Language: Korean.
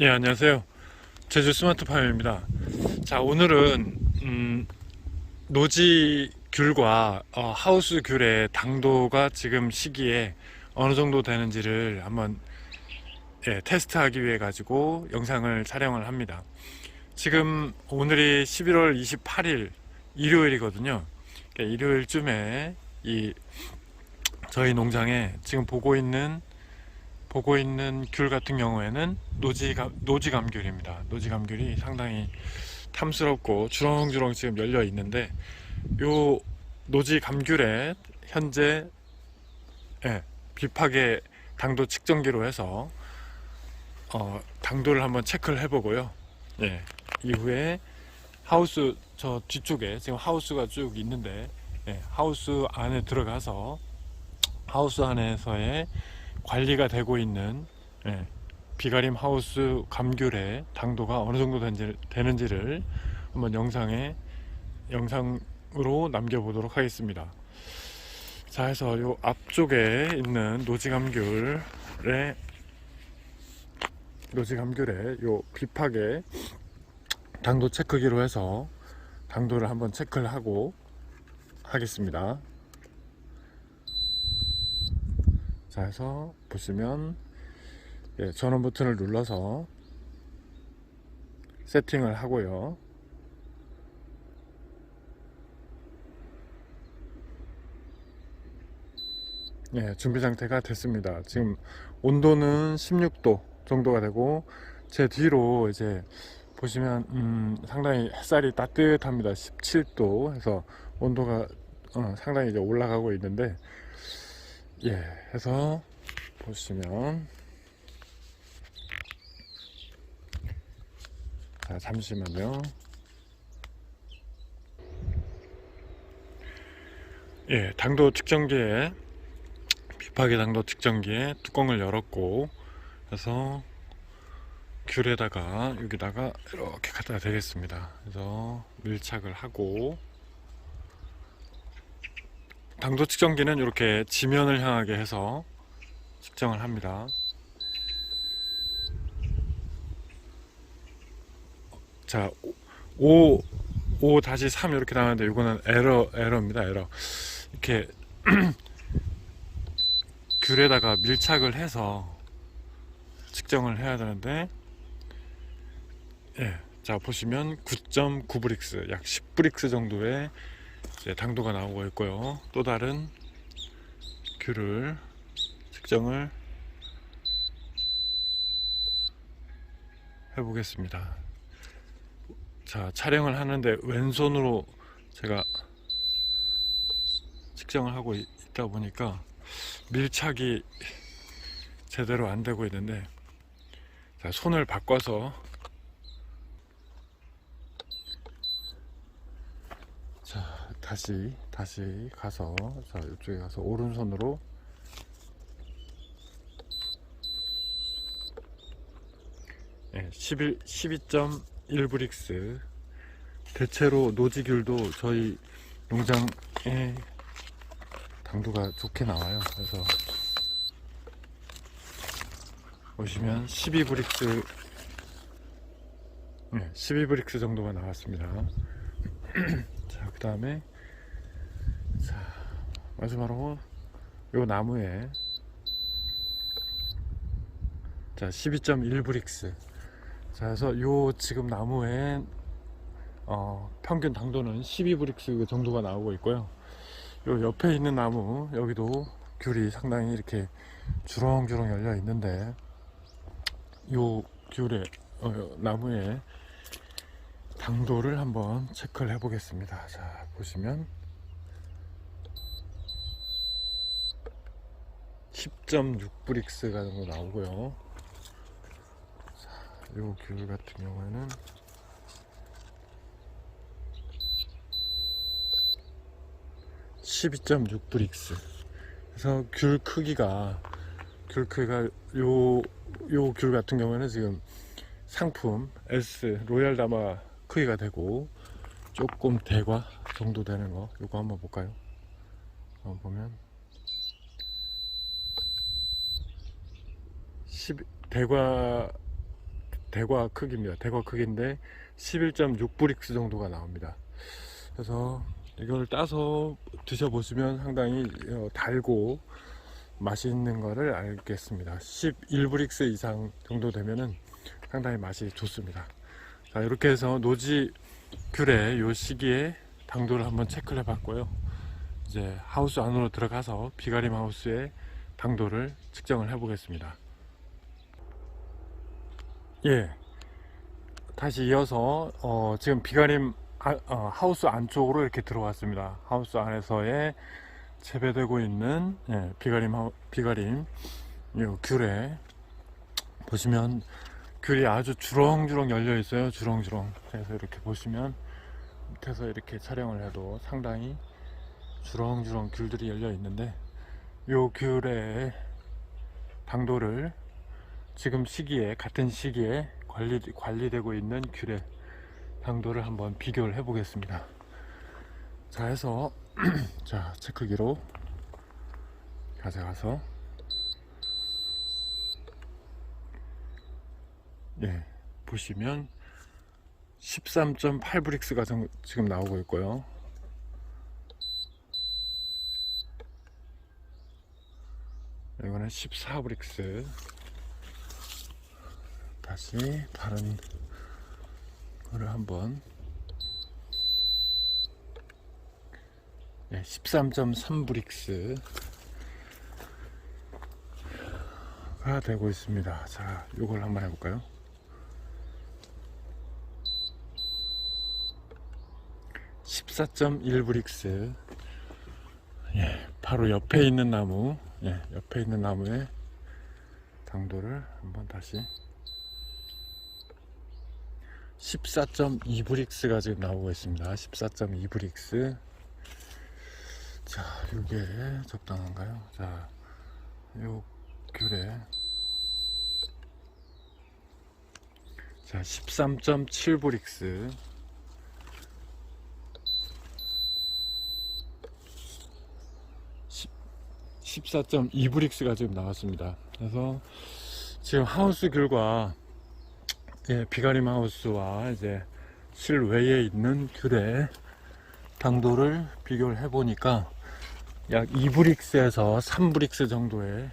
예, 안녕하세요. 제주 스마트팜입니다. 자, 오늘은, 음, 노지 귤과 어, 하우스 귤의 당도가 지금 시기에 어느 정도 되는지를 한번 예, 테스트하기 위해 가지고 영상을 촬영을 합니다. 지금 오늘이 11월 28일 일요일이거든요. 그러니까 일요일쯤에 이 저희 농장에 지금 보고 있는 보고 있는 귤 같은 경우에는 노지감, 노지감귤입니다. 노지감귤이 상당히 탐스럽고 주렁주렁 지금 열려 있는데 요 노지감귤에 현재 예, 비파계 당도 측정기로 해서 어, 당도를 한번 체크를 해보고요. 예, 이후에 하우스 저 뒤쪽에 지금 하우스가 쭉 있는데 예, 하우스 안에 들어가서 하우스 안에서의 관리가 되고 있는 예, 비가림 하우스 감귤의 당도가 어느 정도 되는지를 한번 영상에 영상으로 남겨보도록 하겠습니다. 자, 해서 요 앞쪽에 있는 노지 감귤의 노지 감귤의 요 비팍의 당도 체크기로 해서 당도를 한번 체크를 하고 하겠습니다. 자 해서 보시면 예, 전원 버튼을 눌러서 세팅을 하고요. 예, 준비 상태가 됐습니다. 지금 온도는 16도 정도가 되고 제 뒤로 이제 보시면 음, 상당히 햇살이 따뜻합니다. 17도 해서 온도가 어, 상당히 이제 올라가고 있는데 예, 해서 보시면 자 잠시만요. 예, 당도 측정기에 비파기 당도 측정기에 뚜껑을 열었고 그래서 귤에다가 여기다가 이렇게 갖다 대겠습니다. 그래서 밀착을 하고 당도 측정기는 이렇게 지면을 향하게 해서 측정을 합니다. 자, 5, 5 다시 3 이렇게 나왔는데 이거는 에러, 에러입니다. 에러. 이렇게 귤에다가 밀착을 해서 측정을 해야 되는데, 예, 자 보시면 9.9 브릭스, 약 10 브릭스 정도의 이제 당도가 나오고 있고요. 또 다른 귤을 측정을 해보겠습니다. 자, 촬영을 하는데 왼손으로 제가 측정을 하고 있- 있다 보니까 밀착이 제대로 안 되고 있는데 자, 손을 바꿔서 자, 다시 다시 가서 자, 이쪽에 가서 오른손으로 예, 11 12.1 브릭스 대체로 노지귤도 저희 농장에 당도가 좋게 나와요. 그래서 보시면 12 브릭스 네, 12 브릭스 정도가 나왔습니다. 자, 그 다음에 자 마지막으로 요 나무에 자 12.1 브릭스. 자 그래서 요 지금 나무에 어, 평균 당도는 12 브릭스 정도가 나오고 있고요. 요 옆에 있는 나무 여기도 귤이 상당히 이렇게 주렁주렁 열려 있는데 요 귤에 어, 나무에 당도를 한번 체크를 해 보겠습니다. 자 보시면 10.6 브릭스가 정도 나오고요. 자, 요 귤 같은 경우에는 (12.6) 브릭스. 그래서 귤 크기가 귤 크기가 요 요 귤 같은 경우에는 지금 상품 S 로얄 다마 크기가 되고 조금 대과 정도 되는 거. 요거 한번 볼까요? 한번 보면 10 대과 대과 크기입니다. 대과 크기인데 11.6브릭스 정도가 나옵니다. 그래서 이걸 따서 드셔보시면 상당히 어, 달고 맛있는 거를 알겠습니다. 11브릭스 이상 정도 되면은 상당히 맛이 좋습니다. 자, 이렇게 해서 노지 귤의 요 시기에 당도를 한번 체크를 해봤고요. 이제 하우스 안으로 들어가서 비가림 하우스의 당도를 측정을 해보겠습니다. 예. 다시 이어서 어, 지금 비가림 아- 어, 하우스 안쪽으로 이렇게 들어왔습니다. 하우스 안에서의 재배되고 있는 예, 비가림 하우, 비가림 요 귤에 보시면 귤이 아주 주렁주렁 열려 있어요. 주렁주렁. 그래서 이렇게 보시면 밑에서 이렇게 촬영을 해도 상당히 주렁주렁 귤들이 열려 있는데 요 귤의 당도를 지금 시기에 같은 시기에 관리 관리되고 있는 귤의 당도를 한번 비교를 해 보겠습니다. 자 해서 자 체크기로 가져가서 예 보시면 13.8 브릭스가 지금 나오고 있고요. 이거는 14 브릭스. 다시 다른 거를 한번 네, 13.3 브릭스 가 되고 있습니다. 자, 이걸 한번 해볼까요? (14.1브릭스) 예, 바로 옆에 있는 나무 예, 옆에 있는 나무의 당도를 한번 다시 14.2 브릭스가 지금 나오고 있습니다. 14.2 브릭스. 자, 이게 적당한가요? 자, 요 귤에 자, 13.7 브릭스. 14.2브릭스가 지금 나왔습니다. 그래서 지금 하우스 귤과 예, 비가림 하우스와 이제 실외에 있는 귤의 당도를 비교를 해보니까 약 2브릭스에서 3브릭스 정도의